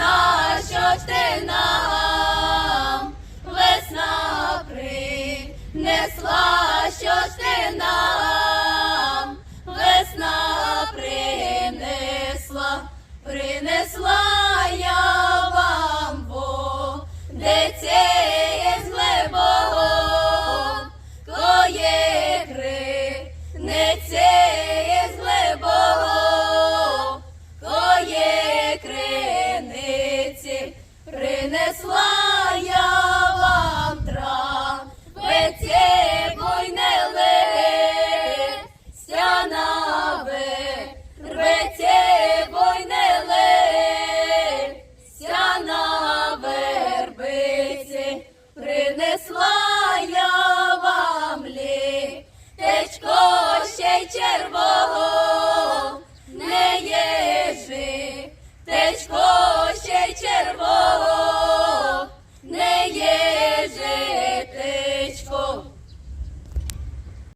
красна, що ж ти нам, весна принесла, що ти нам, весна принесла, принесла я вам, де з глибокого, кое принесла я вам траве войне ле, войне ле, сяна принесла вам лі, ще й червоного, не єжи, течко.